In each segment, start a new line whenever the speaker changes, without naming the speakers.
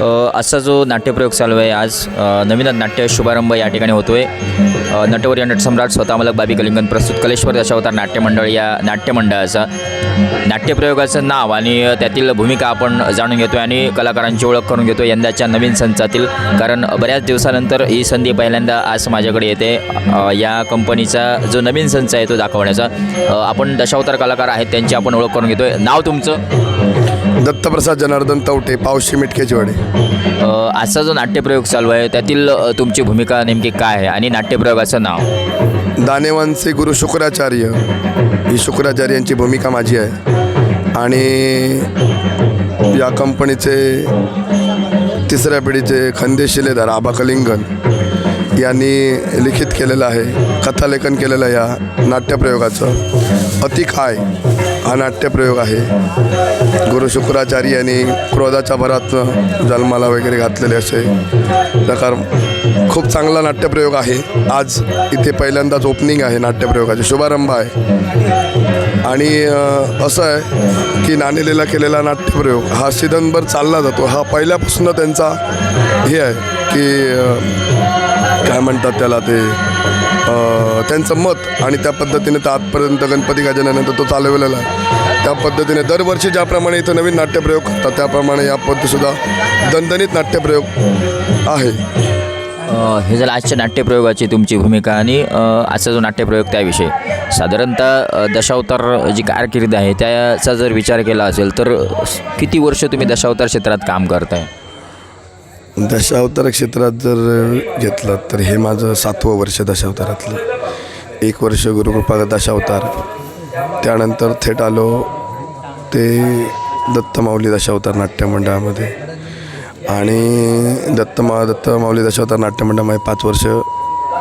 असा जो नाट्यप्रयोग चालू आहे आज नवीनच नाट्य शुभारंभ या ठिकाणी होतो आहे नटवर्य नटसम्राट स्वतः मलक बाबी कलिंगन प्रस्तुत कलेश्वर दशावतार नाट्यमंडळ या नाट्यमंडळाचा नाट्यप्रयोगाचं नाव आणि त्यातील भूमिका आपण जाणून घेतो आणि कलाकारांची ओळख करून घेतो यंदाच्या नवीन संचातील. कारण बऱ्याच दिवसानंतर ही संधी पहिल्यांदा आज माझ्याकडे येते. या कंपनीचा जो नवीन संच आहे तो दाखवण्याचा. आपण दशावतार कलाकार आहेत त्यांची आपण ओळख करून घेतो नाव तुमचं?
दत्तप्रसाद जनार्दन तवटे पावशी मिटकेची वाडी
अ, आजचा जो नाट्यप्रयोग चालू आहे त्यातील अ, तुमची भूमिका नेमकी काय आहे? आणि नाट्यप्रयोगाचं नाव?
दानेवांचे गुरु शुक्राचार्य. ही शुक्राचार्य यांची भूमिका माझी आहे. आणि या कंपनीचे तिसऱ्या पिढीचे खंदे शिलेदार आबा कलिंगन यांनी लिखित केलेलं आहे कथालेखन केलेलं आहे या नाट्यप्रयोगाचं. अति काय? हा नाट्यप्रयोग आहे. गुरु शुक्राचार्य यांनी क्रोधाच्या भरात जन्माला वगैरे घातलेले असे प्रकार खूप चांगला नाट्यप्रयोग आहे. आज इथे पहिल्यांदाच ओपनिंग आहे नाट्यप्रयोगाचे शुभारंभ आहे. आणि असं आहे की नाणेलेला केलेला नाट्यप्रयोग हा सीझनभर चालला जातो. हा पहिल्यापासून त्यांचा हे आहे की काय म्हणतात त्याला ते? त्यांचं मत आणि त्या पद्धतीने तर आजपर्यंत गणपती गाजनानंतर तो चालवलेला आहे. त्या पद्धतीने दरवर्षी ज्याप्रमाणे इथं नवीन नाट्यप्रयोग करतात त्याप्रमाणे या पद्धतीसुद्धा दणदणीत नाट्यप्रयोग आहे.
हे झालं आजच्या नाट्यप्रयोगाची तुमची भूमिका आणि आजचा जो नाट्यप्रयोग त्याविषयी. साधारणतः दशावतार जी कारकिर्द आहे त्याचा जर विचार केला असेल तर किती वर्ष तुम्ही दशावतार क्षेत्रात काम करताय?
दशावतार क्षेत्रात जर घेतलं तर हे माझं सातवं वर्ष दशावतारातलं. एक वर्ष गुरुकृपा दशावतार. त्यानंतर थेट आलो ते दत्तमाऊली दशावतार नाट्यमंडळामध्ये. आणि दत्तमा दत्तमाऊली दशावतार नाट्यमंडळामध्ये पाच वर्ष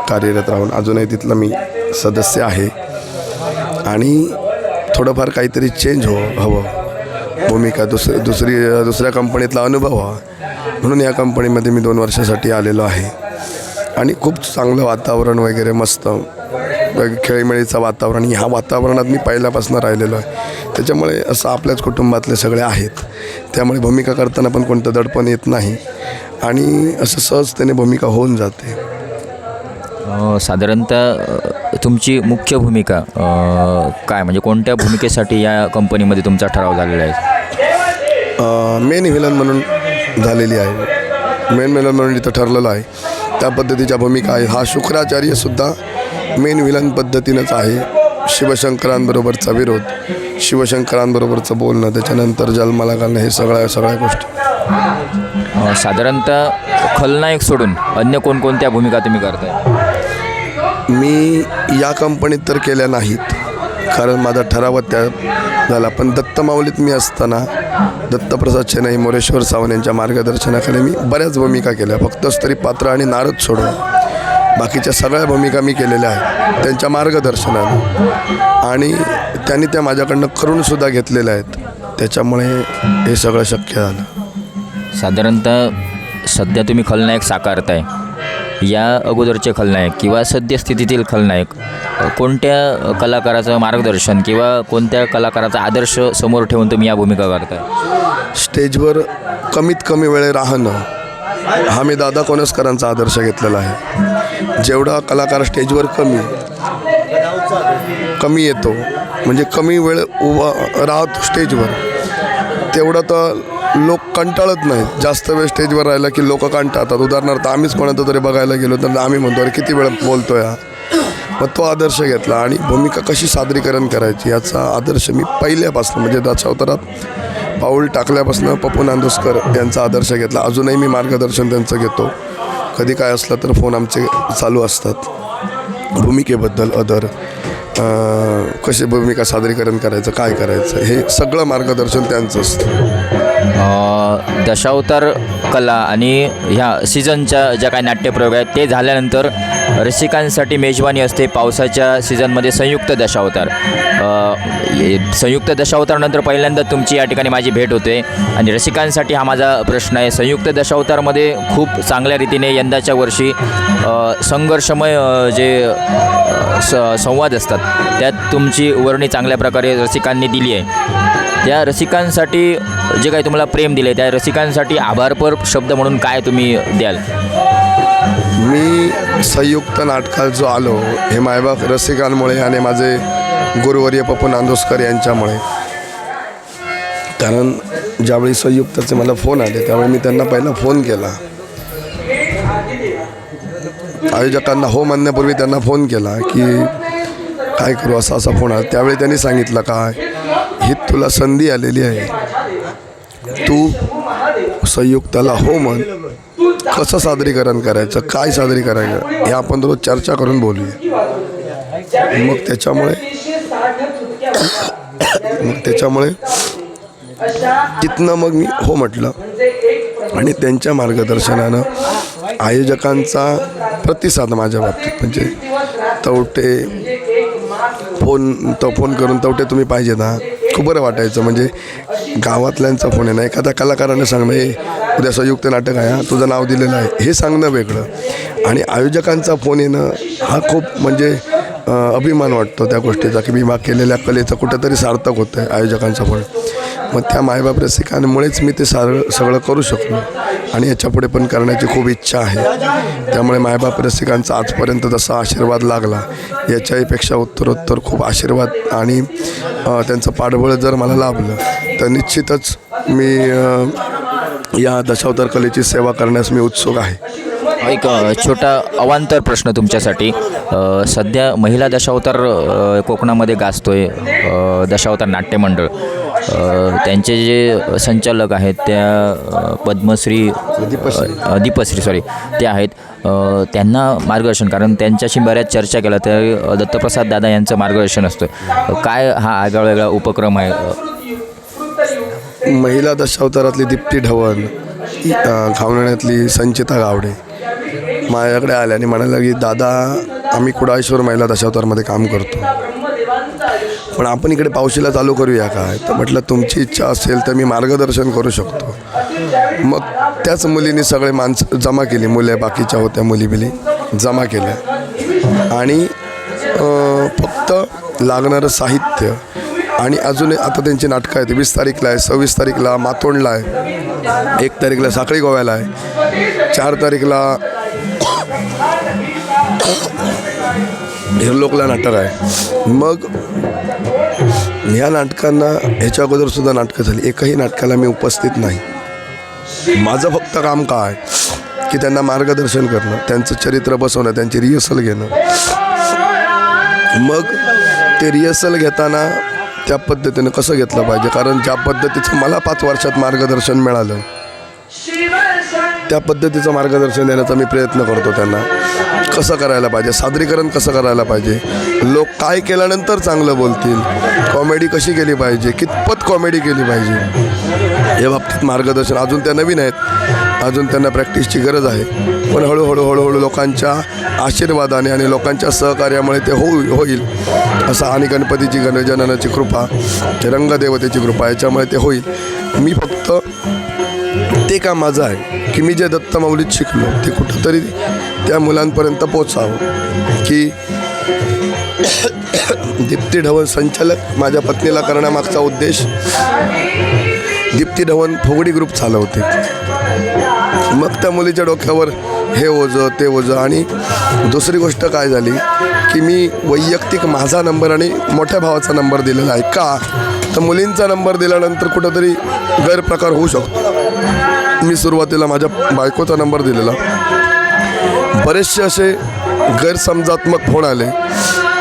कार्यरत राहून अजूनही तिथलं मी सदस्य आहे. आणि थोडंफार काहीतरी चेंज हो हवं. भूमिका दुसरी दुसरी दुसऱ्या कंपनीतला अनुभव व्हा म्हणून या कंपनीमध्ये मी दोन वर्षासाठी आलेलो आहे. आणि खूप चांगलं वातावरण वगैरे मस्त. खेळीमेळीचं वातावरण ह्या वातावरणात मी पहिल्यापासून राहिलेलो आहे. त्याच्यामुळे असं आपल्याच कुटुंबातले सगळे आहेत. त्यामुळे भूमिका करताना पण कोणतं दडपण येत नाही. आणि असं सहजतेने भूमिका होऊन जाते.
साधारणतः तुमची मुख्य भूमिका काय? म्हणजे कोणत्या भूमिकेसाठी या कंपनीमध्ये तुमचा ठराव झालेला आहे?
मेन व्हिलन म्हणून झालेली आहे. मेन व्हिलन म्हणून इथं ठरलेलं आहे त्या पद्धतीच्या भूमिका आहे. हा शुक्राचार्यसुद्धा मेन व्हिलन पद्धतीनंच आहे. शिवशंकरांबरोबरचा विरोध शिवशंकरांबरोबरचं बोलणं त्याच्यानंतर जन्माला घालणं हे सगळ्या सगळ्या गोष्टी.
साधारणतः खलनायक सोडून अन्य कोणकोणत्या भूमिका तुम्ही करताय?
मी या कंपनीत तर केल्या नाहीत. कारण माझा ठराव त्या झाला. पण दत्तमाऊलीत मी असताना दत्तप्रसाद चेन्नई मोरेश्वर सावंत यांच्या मार्गदर्शनाखाली मी बऱ्याच भूमिका केल्या. फक्त स्त्री पात्र आणि नारद सोडून. बाकीच्या सगळ्या भूमिका मी केलेल्या आहेत. त्यांच्या मार्गदर्शनानं. आणि त्यांनी त्या माझ्याकडनं करूनसुद्धा घेतलेल्या आहेत. त्याच्यामुळे हे सगळं शक्य झालं.
साधारणतः सध्या तुम्ही खलनायक साकारताय. या अगोदरचे खलनायक किंवा सद्यस्थितीतील खलनायक कोणत्या कलाकाराचं मार्गदर्शन किंवा कोणत्या कलाकाराचा आदर्श समोर ठेवून तुम्ही या भूमिका करताय
स्टेजवर कमीत कमी वेळ राहणं हा मी दादा कोनसकरांचा आदर्श घेतलेला आहे. जेवढा कलाकार स्टेजवर कमी कमी येतो म्हणजे कमी वेळ उभा राहतो स्टेजवर तेवढं तर लोक कंटाळत नाहीत. जास्त वेळ स्टेजवर राहिला की लोक कंटाळतात. उदाहरणार्थ आम्हीच कोणाचं तरी बघायला गेलो तर आम्ही म्हणतो अरे किती वेळ बोलतोय हा? मग तो आदर्श घेतला आणि भूमिका कशी सादरीकरण करायची याचा आदर्श मी पहिल्यापासून म्हणजे दशावतारात पाऊल टाकल्यापासून पप्पू नांदुसकर यांचा आदर्श घेतला. अजूनही मी मार्गदर्शन त्यांचं घेतो. कधी काय असलं तर फोन आमचे चालू असतात. भूमिकेबद्दल अदर कशी भूमिका सादरीकरण करायचं काय करायचं हे सगळं मार्गदर्शन त्यांचं असतं.
दशावतार कला आणि ह्या सीझनच्या ज्या काही नाट्यप्रयोग आहेत ते झाल्यानंतर रसिकांसाठी मेजवानी असते पावसाच्या सीझनमध्ये संयुक्त दशावतार. संयुक्त दशावतारानंतर पहिल्यांदा तुमची या ठिकाणी माझी भेट होते. आणि रसिकांसाठी हा माझा प्रश्न आहे संयुक्त दशावतारमध्ये खूप चांगल्या रीतीने यंदाच्या वर्षी संघर्षमय जे स संवाद असतात त्यात तुमची वर्णी चांगल्या प्रकारे रसिकांनी दिली आहे. त्या रसिकांसाठी जे काही तुम्हाला प्रेम दिले त्या रसिकांसाठी आभारपर शब्द म्हणून काय तुम्ही द्याल?
मी संयुक्त नाटकात जो आलो हे मायबाप रसिकांमुळे आणि माझे गुरुवर्य पप्पू नांदोसकर यांच्यामुळे. कारण ज्यावेळी संयुक्तचे मला फोन आले त्यावेळी मी त्यांना पहिला फोन केला. आयोजकांना हो म्हणण्यापूर्वी त्यांना फोन केला की काय करू असा असा फोन आला. त्यावेळी त्यांनी सांगितलं काय? ही तुला संधी आलेली आहे. तू संयुक्ताला हो म्हण. कसं सादरीकरण करायचं? काय सादरी करायचं हे आपण रोज चर्चा करून बोलूया. मग त्याच्यामुळे मग त्याच्यामुळे तिथनं मग मी हो म्हटलं. आणि त्यांच्या मार्गदर्शनानं आयोजकांचा प्रतिसाद माझ्या बाबतीत म्हणजे तवटे फोन तो फोन करून तवटे तुम्ही पाहिजे ना खूप बरं वाटायचं. म्हणजे गावातल्यांचा फोन आहे ना एखाद्या कलाकाराने सांगणं हे उद्या संयुक्त नाटक आहे तुझं नाव दिलेलं आहे. हे सांगणं वेगळं. आणि आयोजकांचा फोन येणं हा खूप म्हणजे अभिमान वाटतो त्या गोष्टीचा की मी मा केलेल्या कलेचं कुठंतरी सार्थक होतं आहे आयोजकांचा फोन. मग त्या मायबाप रसिकांमुळेच मी ते सारं सगळं करू शकलो. आणि याच्यापुढे पण करण्याची खूप इच्छा आहे. त्यामुळे मायबाप रसिकांचा आजपर्यंत जसा आशीर्वाद लागला याच्याहीपेक्षा उत्तरोत्तर खूप आशीर्वाद आणि त्यांचं पाठबळ जर मला लाभलं तर निश्चितच मी या दशावतार कलेची सेवा करण्यास मी उत्सुक आहे.
एक छोटा अवांतर प्रश्न तुमच्यासाठी. सध्या महिला दशावतार कोकणामध्ये गाजतो आहे दशावतार नाट्यमंडळ. त्यांचे जे संचालक आहेत त्या पद्मश्री
दीपश्री.
दीपश्री सॉरी ते आहेत. त्यांना मार्गदर्शन कारण त्यांच्याशी बऱ्याच चर्चा केल्या तर दत्तप्रसाद दादा यांचं मार्गदर्शन असतं काय हा आगळा वेगळा उपक्रम आहे?
महिला दशावतारातली दीप्ती ढवण अ, घावण्यातली संचिता गावडे. माझ्याकडे आल्या आणि म्हणाल्या की दादा आम्ही कुडाळेश्वर महिला दशावतारमध्ये काम करतो. पण आपण इकडे पावशीला चालू करूया काय? तर म्हटलं तुमची इच्छा असेल तर मी मार्गदर्शन करू शकतो. मग त्याच मुलीने सगळे माणसं जमा केली मुले बाकीच्या होत्या मुली बिली जमा केल्या. आणि फक्त लागणारं साहित्य आणि अजून आता त्यांची नाटकं आहेत. वीस तारीखला आहे सव्वीस तारीखला मातोंडला आहे एक तारीखला साखळी गोव्याला आहे चार तारीखला हिरलोकला नाटक आहे. मग ह्या नाटकांना ह्याच्या अगोदर सुद्धा नाटकं झाली. एकही नाटकाला मी उपस्थित नाही. माझं फक्त काम काय? की त्यांना मार्गदर्शन करणं त्यांचं चरित्र बसवणं त्यांची रिहर्सल घेणं. मग ते रिहर्सल घेताना त्या पद्धतीनं कसं घेतलं पाहिजे? कारण ज्या पद्धतीचं मला पाच वर्षात मार्गदर्शन मिळालं त्या पद्धतीचं मार्गदर्शन देण्याचा मी प्रयत्न करतो त्यांना. कसं करायला पाहिजे? सादरीकरण कसं करायला पाहिजे? लोक काय केल्यानंतर चांगलं बोलतील? कॉमेडी कशी केली पाहिजे? कितपत कॉमेडी केली पाहिजे? या बाबतीत मार्गदर्शन अजून त्या नवीन आहेत. अजून त्यांना प्रॅक्टिसची गरज आहे. पण हळूहळू हळूहळू लोकांच्या आशीर्वादाने आणि लोकांच्या सहकार्यामुळे ते होऊ होईल. असं आणि गणपतीची गणजननाची कृपा रंगदेवतेची कृपा याच्यामुळे ते होईल. मी फक्त ते काम माझं आहे की मी जे दत्तमौलीत शिकलो ते कुठंतरी त्या मुलांपर्यंत पोचावं की दीप्ती ढवण संचालक माझ्या पत्नीला करण्यामागचा उद्देश दीप्ती ढवण फुगडी ग्रुप चालवते. मग त्या मुलीच्या डोक्यावर हे ओझं ते ओझं आणि दुसरी गोष्ट काय झाली की मी वैयक्तिक माझा नंबर आणि मोठ्या भावाचा नंबर दिलेला आहे. का? तर मुलींचा नंबर दिल्यानंतर कुठंतरी गैरप्रकार होऊ शकतो. मी सुरुवातीला माझ्या बायकोचा नंबर दिलेला. बरेचसे असे गैरसमजात्मक फोन आले.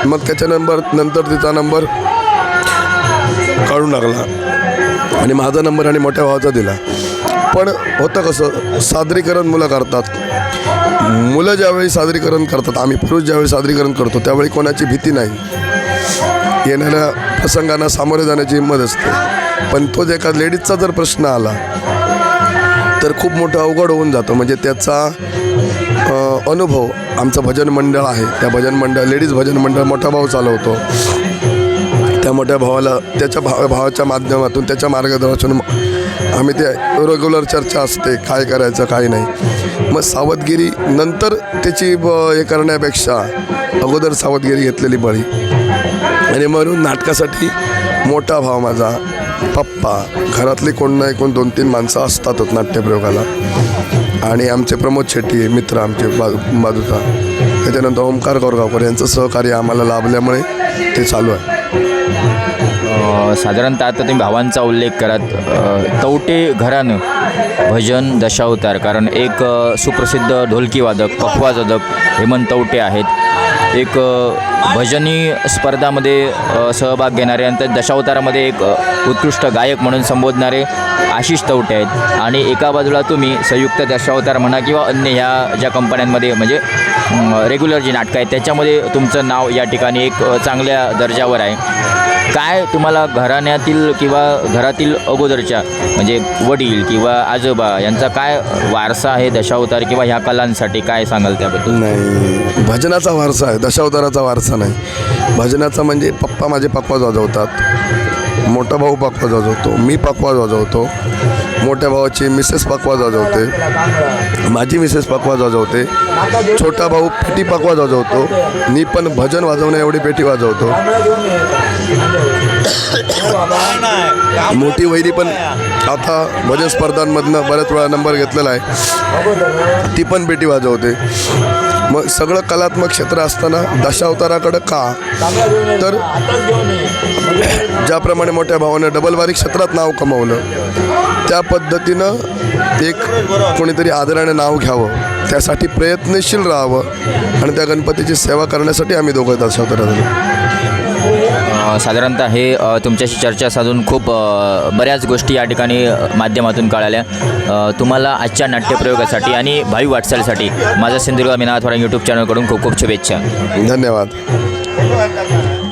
मग त्याच्या नंबर नंतर तिचा नंबर काढून लागला आणि माझा नंबर आणि मोठ्या भावाचा दिला. पण होतं कसं सादरीकरण मुलं करतात. मुलं ज्यावेळी सादरीकरण करतात आम्ही पुरुष ज्यावेळी सादरीकरण करतो त्यावेळी कोणाची भीती नाही. येणाऱ्या प्रसंगांना सामोरे जाण्याची हिंमत असते. पण तोच एका लेडीजचा जर प्रश्न आला तर खूप मोठं अवघड होऊन जातं. म्हणजे त्याचा अनुभव. आमचं भजन मंडळ आहे. त्या भजन मंडळ लेडीज भजन मंडळ मोठा भाऊ चालवतो. त्या मोठ्या भावाला त्याच्या भाव भावाच्या माध्यमातून त्याच्या मार्गदर्शन आम्ही ते रेग्युलर चर्चा असते. काय करायचं काय नाही. मग सावधगिरी नंतर त्याची ब- हे करण्यापेक्षा अगोदर सावधगिरी घेतलेली बळी. आणि म्हणून नाटकासाठी मोठा भाव माझा पप्पा. घरातली कोण नाही कोण दोन तीन माणसं असतातच नाट्यप्रयोगाला. आणि आमचे प्रमोद शेट्टी मित्र आमचे बाजू बाजूचा. त्याच्यानंतर ओंकार गोरगावकर यांचं सहकार्य आम्हाला लाभल्यामुळे ते चालू आहे.
साधारणतः आता तुम्ही भावांचा उल्लेख करत तवटे घरानं भजन दशावतार कारण एक सुप्रसिद्ध ढोलकीवादक पखवाजदक वादक हेमंत तवटे आहेत. एक भजनी स्पर्धामध्ये सहभाग घेणारे आणि त्या दशावतारामध्ये एक उत्कृष्ट गायक म्हणून संबोधणारे आशिष तवटे आहेत. आणि एका बाजूला तुम्ही संयुक्त दशावतार म्हणा किंवा अन्य ह्या ज्या कंपन्यांमध्ये म्हणजे रेग्युलर जी नाटकं आहेत त्याच्यामध्ये तुमचं नाव या ठिकाणी एक चांगल्या दर्जावर आहे. काय तुम्हाला घराण्यातील किंवा घरातील अगोदरच्या म्हणजे वडील किंवा आजोबा यांचा काय वारसा आहे दशावतार किंवा ह्या कलांसाठी काय सांगाल त्याबद्दल?
नाही भजनाचा वारसा आहे दशावताराचा वारसा नाही. भजनाचा म्हणजे पप्पा माझे पप्पा वाजवतात मोठा भाऊ पक्वाज वाजवतो मी पक्वाज वाजवतो मोठ्या भावाची मिसेस पक्वाज वाजवते माझी मिसेस पक्वाज वाजवते छोटा भाऊ पेटी पक्वाज वाजवतो मी पण भजन वाजवण्या एवढी पेटी वाजवतो. मोठी वैरी पण आता भजन स्पर्धांमधनं बऱ्याच वेळा नंबर घेतलेला आहे. ती पण बेटी वाजवते. मग सगळं कलात्मक क्षेत्र असताना दशावताराकडं का? तर ज्याप्रमाणे मोठ्या भावानं डबलबारी क्षेत्रात नाव कमावलं त्या पद्धतीनं एक कोणीतरी आदराने नाव घ्यावं त्यासाठी प्रयत्नशील राहावं आणि त्या गणपतीची सेवा करण्यासाठी आम्ही दोघं दशावतारा
झालो साधारणतः हे तुमच्याशी चर्चा साधून खूप बऱ्याच गोष्टी या ठिकाणी माध्यमातून कळाल्या. तुम्हाला आजच्या नाट्यप्रयोगासाठी आणि भावी वाटचालीसाठी माझा सिंधुदुर्ग मीनाथवाडा यूट्यूब चॅनलकडून खूप खूप शुभेच्छा.
धन्यवाद.